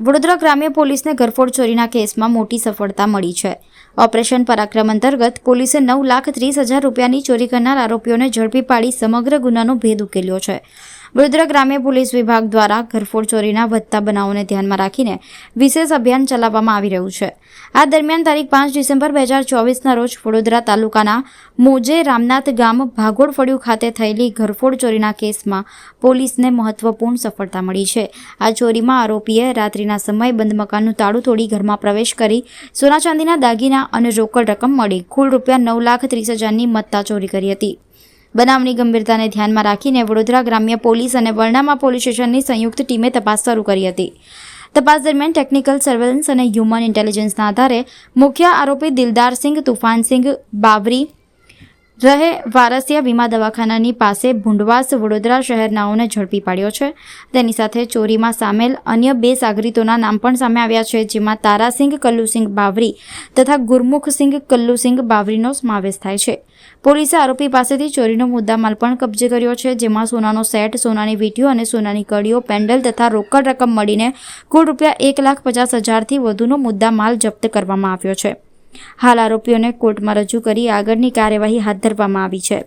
વડોદરા ગ્રામ્ય પોલીસને ઘરફોડ ચોરીના કેસમાં મોટી સફળતા મળી છે. ઓપરેશન પરાક્રમ અંતર્ગત પોલીસે નવ લાખ ત્રીસ હજાર રૂપિયાની ચોરી કરનાર આરોપીઓને ઝડપી પાડી સમગ્ર ગુનાનો ભેદ ઉકેલ્યો છે. વડોદરા ગ્રામ્ય પોલીસ વિભાગ દ્વારા ઘરફોડ ચોરીના વધતા બનાવોને ધ્યાનમાં રાખીને વિશેષ અભિયાન ચલાવવામાં આવી રહ્યું છે. આ દરમિયાન તારીખ પાંચ ડિસેમ્બર બે હજાર ચોવીસના રોજ વડોદરા તાલુકાના મોજે રામનાથ ગામ ભાગોળ ફળિયું ખાતે થયેલી ઘરફોડ ચોરીના કેસમાં પોલીસને મહત્વપૂર્ણ સફળતા મળી છે. આ ચોરીમાં આરોપીએ રાત્રિના સમયે બંધ મકાનનું તાળું તોડી ઘરમાં પ્રવેશ કરી સોના ચાંદીના દાગીના અને રોકડ રકમ મળી. કુલ રૂપિયા નવ લાખ ત્રીસ હજારની મત્તા ચોરી કરી હતી. બનાવની ગંભીરતાને ધ્યાનમાં રાખીને વડોદરા ગ્રામ્ય પોલીસ અને વરણામા પોલીસ સ્ટેશનની સંયુક્ત ટીમે તપાસ શરૂ કરી હતી. તપાસ દરમિયાન ટેકનિકલ સર્વેલન્સ અને હ્યુમન ઇન્ટેલિજન્સના આધારે મુખ્ય આરોપી દિલદારસિંહ તુફાનસિંહ બાવરી રહે વારસિયા વીમા દવાખાનાની પાસે ભુંડવાસ વડોદરા શહેરનાઓને ઝડપી પાડ્યો છે. તેની સાથે ચોરીમાં સામેલ અન્ય બે સાગરીતોના નામ પણ સામે આવ્યા છે, જેમાં તારાસિંહ કલ્લુસિંહ બાવરી તથા ગુરમુખસિંહ કલ્લુસિંહ બાવરીનો સમાવેશ થાય છે. પોલીસે આરોપી પાસેથી ચોરીનો મુદ્દામાલ પણ કબજે કર્યો છે, જેમાં સોનાનો સેટ, સોનાની વીંટીઓ અને સોનાની કડીઓ, પેન્ડલ તથા રોકડ રકમ મળીને કુલ રૂપિયા એક લાખ પચાસ હજારથી વધુનો મુદ્દામાલ જપ્ત કરવામાં આવ્યો છે. હાલ આરોપીઓને કોર્ટમાં રજૂ કરી આગળની કાર્યવાહી હાથ ધરવામાં આવી છે.